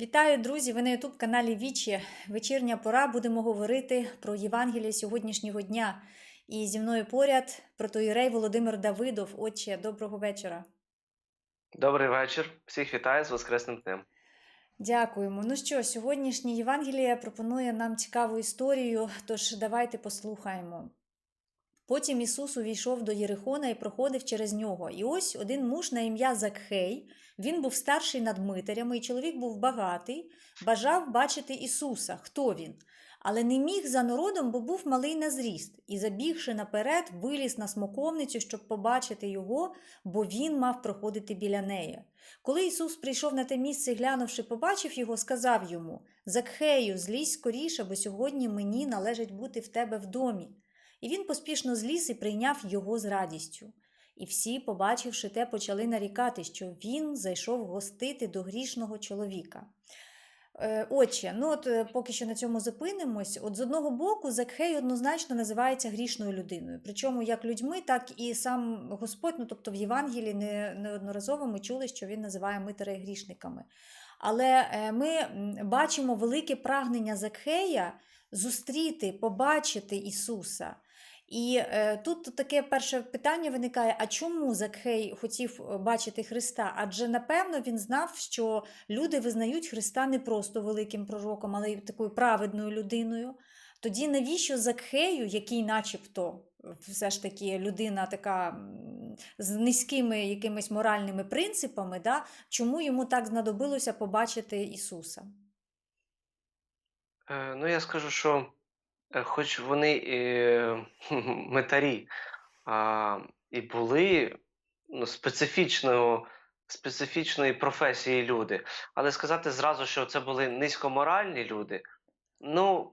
Вітаю, друзі! Ви на youtube каналі Вічі. Вечірня пора будемо говорити про Євангеліє сьогоднішнього дня. І зі мною поряд протоїрей Володимир Давидов. Отче, доброго вечора. Добрий вечір. Всіх вітаю з Воскресним днем. Дякуємо. Ну що, сьогоднішнє Євангеліє пропонує нам цікаву історію, тож давайте послухаємо. Потім Ісус увійшов до Єрихона і проходив через нього. І ось один муж на ім'я Закхей. Він був старший над митарями, і чоловік був багатий, бажав бачити Ісуса, хто він. Але не міг за народом, бо був малий на зріст, і, забігши наперед, виліз на смоковницю, щоб побачити його, бо він мав проходити біля неї. Коли Ісус прийшов на те місце, глянувши, побачив його, сказав йому: Закхею, злізь скоріше, бо сьогодні мені належить бути в тебе в домі. І він поспішно зліз і прийняв його з радістю. І всі, побачивши те, почали нарікати, що він зайшов гостити до грішного чоловіка. Е, Отче, ну от е, поки що на цьому зупинимось. От з одного боку, Закхей однозначно називається грішною людиною. Причому як людьми, так і сам Господь, ну тобто в Євангелії не, неодноразово ми чули, що він називає митарей грішниками. Але е, ми бачимо велике прагнення Закхея зустріти, побачити Ісуса. І е, тут таке перше питання виникає: а чому Закхей хотів е, бачити Христа? Адже напевно він знав, що люди визнають Христа не просто великим пророком, але й такою праведною людиною. Тоді навіщо Закхею, який начебто е, все ж таки людина така з низькими якимись моральними принципами, да, чому йому так знадобилося побачити Ісуса? Е, ну, я скажу, що хоч вони і метарі а, і були ну, специфічного, специфічної професії люди, але сказати зразу, що це були низькоморальні люди, ну,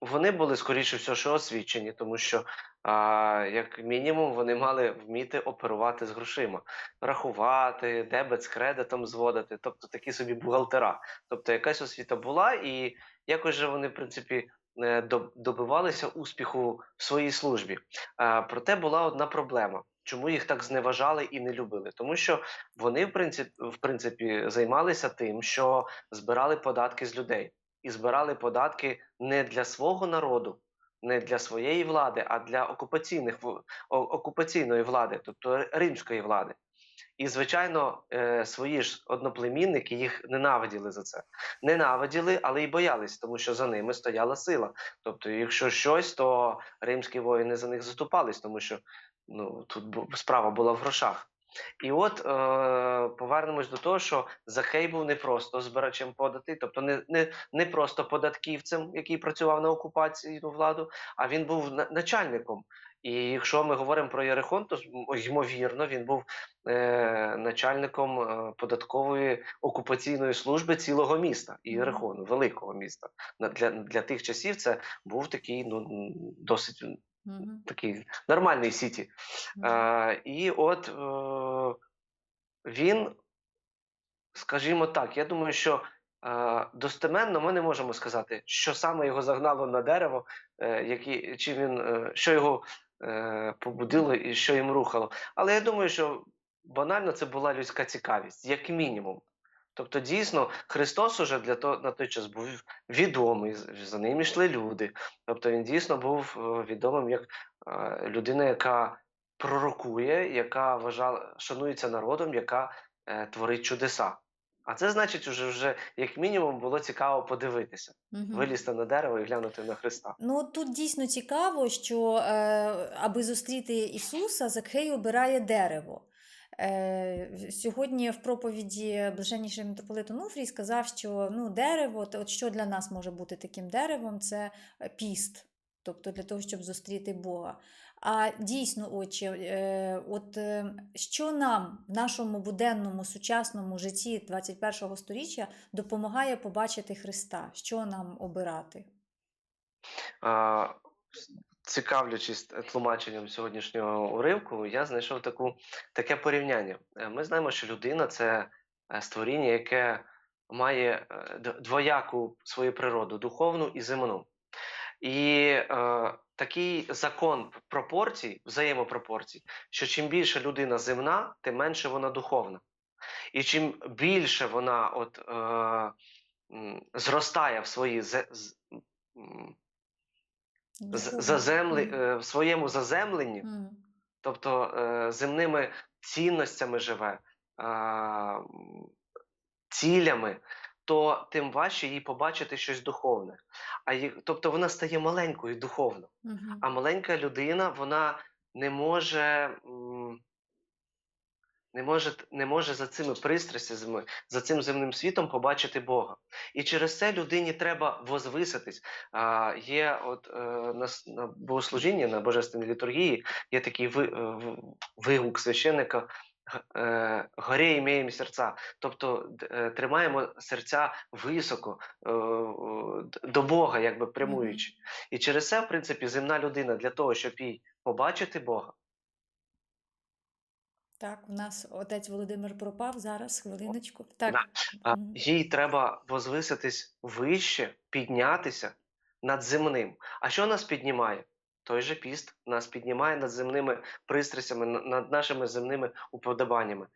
вони були, скоріше всього, що освічені, тому що, а, як мінімум, вони мали вміти оперувати з грошима, рахувати, дебет з кредитом зводити, тобто такі собі бухгалтера. Тобто якась освіта була, і якось же вони, в принципі, е, добивалися успіху в своїй службі. Проте була одна проблема. Чому їх так зневажали і не любили? Тому що вони, в принципі, в принципі, займалися тим, що збирали податки з людей. І збирали податки не для свого народу, не для своєї влади, а для окупаційних окупаційної влади, тобто римської влади. І, звичайно, е, свої ж одноплемінники їх ненавиділи за це. Ненавиділи, але й боялись, тому що за ними стояла сила. Тобто, якщо щось, то римські воїни за них заступались, тому що ну, тут справа була в грошах. І от е, повернемось до того, що Захей був не просто збирачем податей, тобто не, не, не просто податківцем, який працював на окупаційну владу, а він був на- начальником. І якщо ми говоримо про Єрихон, то ймовірно він був е, начальником е, податкової окупаційної служби цілого міста. Єрихону, великого міста. Для, для тих часів це був такий ну, досить Мгм. такий нормальний сіті. Е, і от е, він, скажімо так, я думаю, що е, достеменно ми не можемо сказати, що саме його загнало на дерево, е, які, чи він, що його побудило і що їм рухало. Але я думаю, що банально це була людська цікавість, як мінімум. Тобто, дійсно, Христос уже для того на той час був відомий, за ним йшли люди. Тобто він дійсно був е, відомим як е, людина, яка пророкує, яка вважала, шанується народом, яка е, творить чудеса. А це значить, уже вже як мінімум було цікаво подивитися, Мгм. вилізти на дерево і глянути на Христа. Ну, тут дійсно цікаво, що е, аби зустріти Ісуса, Закхей обирає дерево. Е, сьогодні в проповіді блаженніший митрополит Онуфрій сказав, що ну, дерево, от що для нас може бути таким деревом, це піст, тобто для того, щоб зустріти Бога. А дійсно, отче, е, от е, що нам в нашому буденному сучасному житті 21 сторіччя допомагає побачити Христа? Що нам обирати? А, Цікавлячись тлумаченням сьогоднішнього уривку, я знайшов таку, таке порівняння. Е, Ми знаємо, що людина це е, створіння, яке має двояку свою природу духовну і земну. І е, такий закон пропорцій, взаємопропорцій, що чим більше людина земна, тим менше вона духовна. І чим більше вона от, е, зростає в свої з- з- Мгм. е, в своєму заземленні, тобто е, земними цінностями живе, м, цілями, то тим важче їй побачити щось духовне. А їй, тобто вона стає маленькою духовно. Мгм. А маленька людина, вона не може, не може, не може за цими пристрастями, за цим земним світом побачити Бога. І через це людині треба возвиситись. А, є от е, на, на богослужінні, на божественній літургії, є такий ви, е, вигук священника. Е, горі імеємо серця, тобто е, тримаємо серця високо е, до Бога, якби прямуючи. І через це, в принципі, земна людина для того, щоб їй побачити Бога, Так, у нас отець Володимир пропав зараз, хвилиночку. Так. Да. їй треба возвиситись вище, піднятися над земним. А що нас піднімає? Той же піст нас піднімає над земними пристрастями, над нашими земними уподобаннями.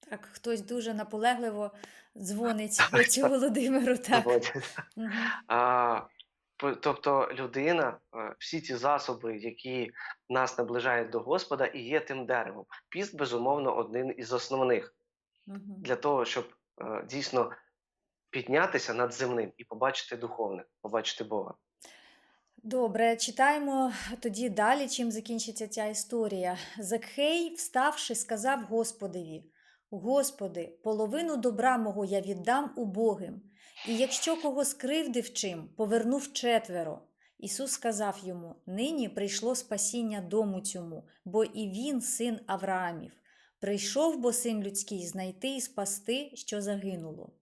Так, хтось дуже наполегливо дзвонить отцю Володимиру. Так. А, тобто людина, е, всі ті засоби, які нас наближають до Господа, і є тим деревом. Піст, безумовно, один із основних. Для того, щоб е, дійсно піднятися над земним і побачити духовне, побачити Бога. Добре, читаємо тоді далі, чим закінчиться ця історія. Закхей, вставши, сказав Господеві: Господи, половину добра мого я віддам убогим, і якщо кого скривдив чим, повернув четверо. Ісус сказав йому: Нині прийшло спасіння дому цьому, бо і він син Авраамів. Прийшов бо син людський знайти і спасти, що загинуло.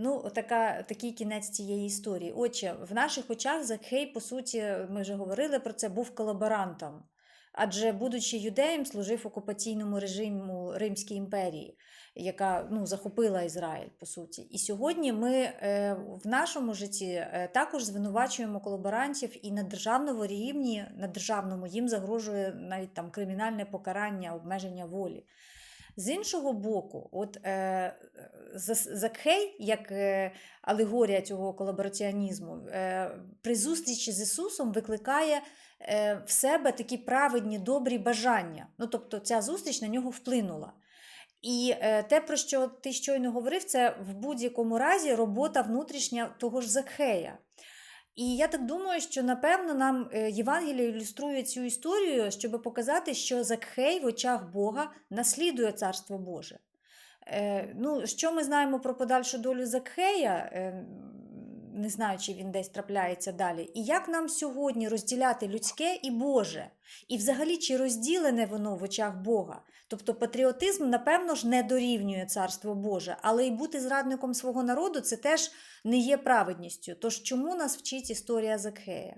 Ну, така, такий кінець цієї історії. Отже, в наших очах Закхей, по суті, ми вже говорили про це, був колаборантом. Адже, будучи юдеєм, служив окупаційному режиму Римській імперії, яка ну, захопила Ізраїль, по суті. І сьогодні ми е, в нашому житті е, також звинувачуємо колаборантів, і на державному рівні, на державному їм загрожує навіть там кримінальне покарання, обмеження волі. З іншого боку, от е, Закхей, як е, алегорія цього колабораціонізму, е, при зустрічі з Ісусом викликає е, в себе такі праведні, добрі бажання. Ну, тобто ця зустріч на нього вплинула. І е, те, про що ти щойно говорив, це в будь-якому разі робота внутрішня того ж Закхея. І я так думаю, що напевно нам е, Євангеліє ілюструє цю історію, щоб показати, що Закхей в очах Бога наслідує Царство Боже. Е, ну, що ми знаємо про подальшу долю Закхея, е, не знаю, чи він десь трапляється далі, і як нам сьогодні розділяти людське і Боже, і взагалі чи розділене воно в очах Бога. Тобто патріотизм, напевно ж, не дорівнює Царство Боже, але й бути зрадником свого народу це теж не є праведністю. Тож чому нас вчить історія Закхея?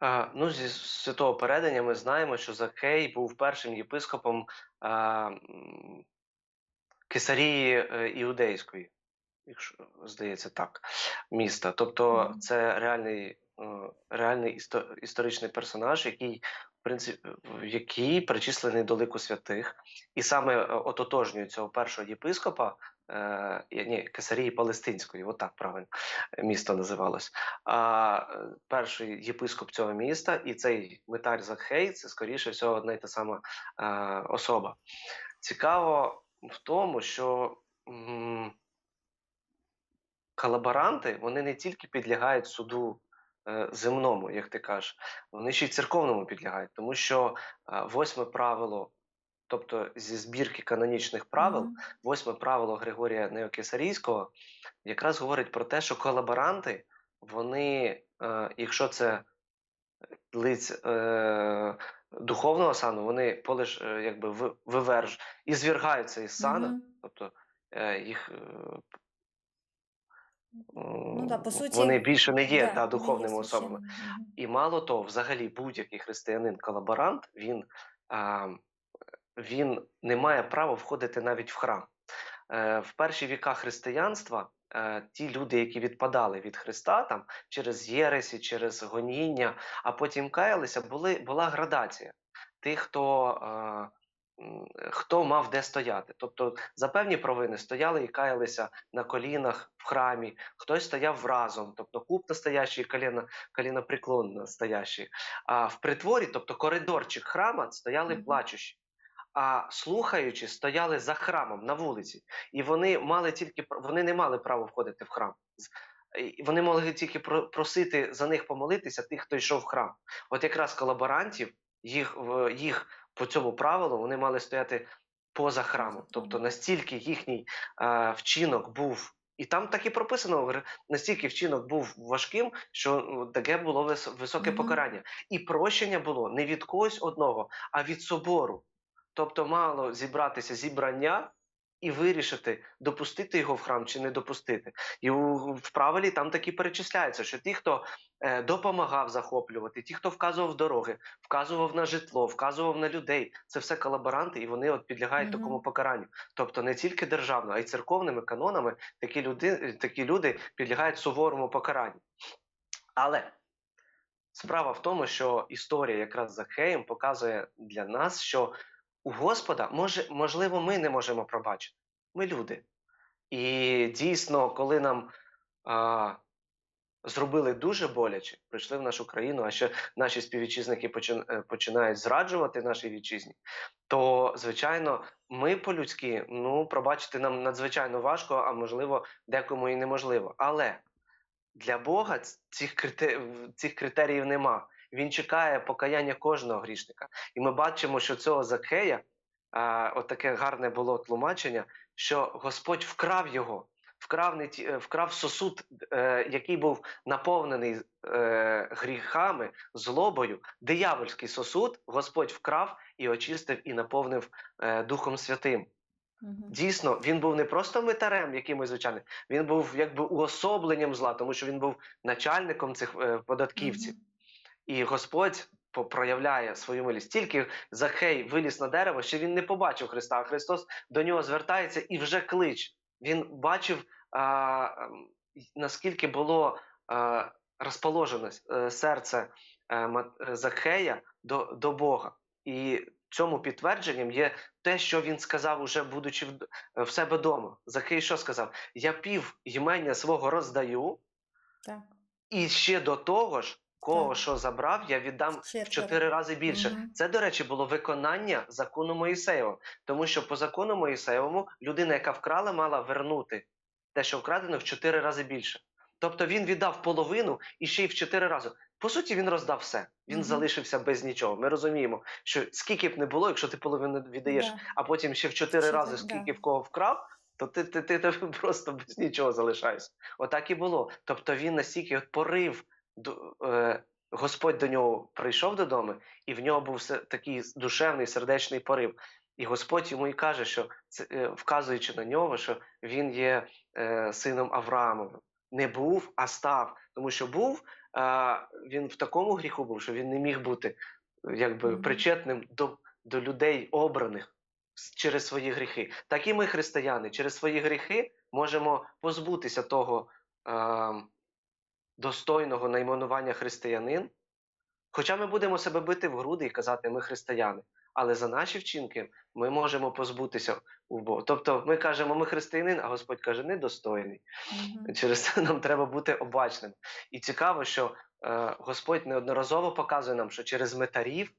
А, ну, зі святого передання ми знаємо, що Закхей був першим єпископом а, Кесарії е, Іудейської, якщо здається так, міста. Тобто це реальний, е, реальний істо- історичний персонаж, який, в принципі, який причислений до лику святих, і саме е, ототожнює цього першого єпископа, е, ні, Кесарії Палестинської, отак правильно місто називалось. А е, перший єпископ цього міста і цей митар Закхей це скоріше всього одна й та сама е, особа. Цікаво в тому, що м, колаборанти вони не тільки підлягають суду е, земному, як ти кажеш, вони ще й церковному підлягають, тому що е, восьме правило, тобто зі збірки канонічних правил, восьме правило Григорія Неокесарійського якраз говорить про те, що колаборанти, вони, е, якщо це лиць е, духовного сану, вони полиш, е, якби ви- виверж і звергаються із сана, Мгм. тобто е, їх. Ну, да, по суті, вони більше не є да, та, не є духовними особами. І мало того, взагалі будь-який християнин-колаборант, він, а, він не має права входити навіть в храм. Е, в перші віка християнства е, ті люди, які відпадали від Христа там, через єресі, через гоніння, а потім каялися, були, була градація. Тих, хто е, хто мав де стояти. Тобто за певні провини стояли і каялися на колінах в храмі, хтось стояв разом, тобто куп настоящий, коліна, колінопреклон настоящий. А в притворі, тобто коридорчик храма, стояли плачущі. А слухаючі стояли за храмом на вулиці, і вони мали тільки вони не мали права входити в храм. Вони могли тільки просити за них помолитися, тих, хто йшов в храм. От якраз колаборантів, їх їх по цьому правилу вони мали стояти поза храмом. Тобто настільки їхній е, вчинок був. І там так і прописано, настільки вчинок був важким, що ну, таке було високе високе Мгм. покарання. І прощення було не від когось одного, а від собору. Тобто мало зібратися зібрання і вирішити, допустити його в храм чи не допустити. І у, в правилі там таки перечисляється, що ті, хто е, допомагав захоплювати, ті, хто вказував дороги, вказував на житло, вказував на людей, це все колаборанти, і вони от підлягають Мгм. такому покаранню. Тобто не тільки державно, а й церковними канонами такі люди, такі люди підлягають суворому покаранню. Але справа в тому, що історія якраз з Захеєм показує для нас, що у Господа може, можливо, ми не можемо пробачити. Ми люди. І дійсно, коли нам а, зробили дуже боляче, прийшли в нашу країну, а ще наші співвітчизники е, починають зраджувати нашій вітчизні, то звичайно, ми по-людськи ну, пробачити нам надзвичайно важко, а можливо, декому і неможливо. Але для Бога цих, крите... цих критеріїв нема. Він чекає покаяння кожного грішника. І ми бачимо, що цього Закея, от таке гарне було тлумачення, що Господь вкрав його, вкрав, не ті... е, вкрав сосуд, е, який був наповнений е, гріхами, злобою. Диявольський сосуд Господь вкрав і очистив, і наповнив е, Духом Святим. Дійсно, він був не просто митарем якимось звичайним, він був якби уособленням зла, тому що він був начальником цих е, податківців. І Господь проявляє свою милість. Тільки Захей виліз на дерево, ще він не побачив Христа, а Христос до нього звертається і вже клич. Він бачив, а, ем, наскільки було а, розположене е, серце е, е, Захея до, до Бога. І цьому підтвердженням є те, що він сказав, уже будучи в, в себе вдома. Захей що сказав? Я пів ймення свого роздаю, Так. і ще до того ж, кого Так. що забрав, я віддам в чотири рази більше. Мгм. Це, до речі, було виконання закону Моїсеєва. Тому що по закону Моїсеєвому людина, яка вкрала, мала вернути те, що вкрадено, в чотири рази більше. Тобто він віддав половину і ще й в чотири рази. По суті, він роздав все. Він Мгм. залишився без нічого. Ми розуміємо, що скільки б не було, якщо ти половину віддаєш, Да. а потім ще в чотири рази скільки да. в кого вкрав, то ти, ти, ти, ти просто без нічого залишаєшся. Отак і було. Тобто він настільки от порив до, е, Господь до нього прийшов додому, і в нього був такий душевний сердечний порив. І Господь йому і каже, що це, е, вказуючи на нього, що він є е, сином Авраамовим. Не був, а став. Тому що був, а, він в такому гріху був, що він не міг бути е, якби причетним до, до людей обраних через свої гріхи. Так і ми, християни, через свої гріхи можемо позбутися того е, достойного найменування християнин. Хоча ми будемо себе бити в груди і казати, ми християни, але за наші вчинки ми можемо позбутися у Бога. Тобто ми кажемо, ми християнин, а Господь каже, недостойний. Мгм. Через це нам треба бути обачним. І цікаво, що е, Господь неодноразово показує нам, що через метарів,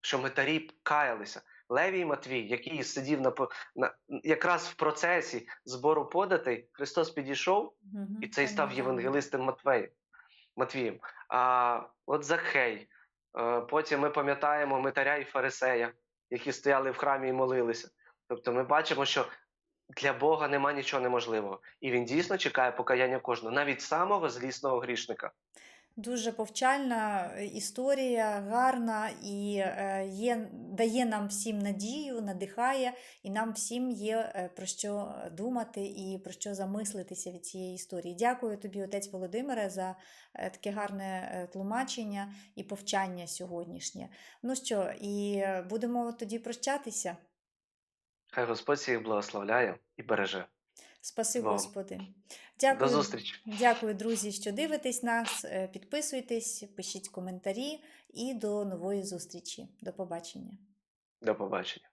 що метарі каялися. Левій Матвій, який сидів на, на якраз в процесі збору податей, Христос підійшов і цей став євангелистом Матвеєм. Матвієм. А от Захей. Е, Потім ми пам'ятаємо Митаря і Фарисея, які стояли в храмі і молилися. Тобто ми бачимо, що для Бога нема нічого неможливого. І він дійсно чекає покаяння кожного, навіть самого злісного грішника. Дуже повчальна е, історія, гарна і е, є, дає нам всім надію, надихає, і нам всім є е, про що думати і про що замислитися від цієї історії. Дякую тобі, отець Володимире, за таке гарне тлумачення і повчання сьогоднішнє. Ну що, і будемо тоді прощатися. Хай Господь всіх благословляє і береже. Спаси, Вам. Господи. До Дякую. зустрічі. Дякую, друзі, що дивитесь нас. Е, Підписуйтесь, пишіть коментарі і до нової зустрічі. До побачення. До побачення.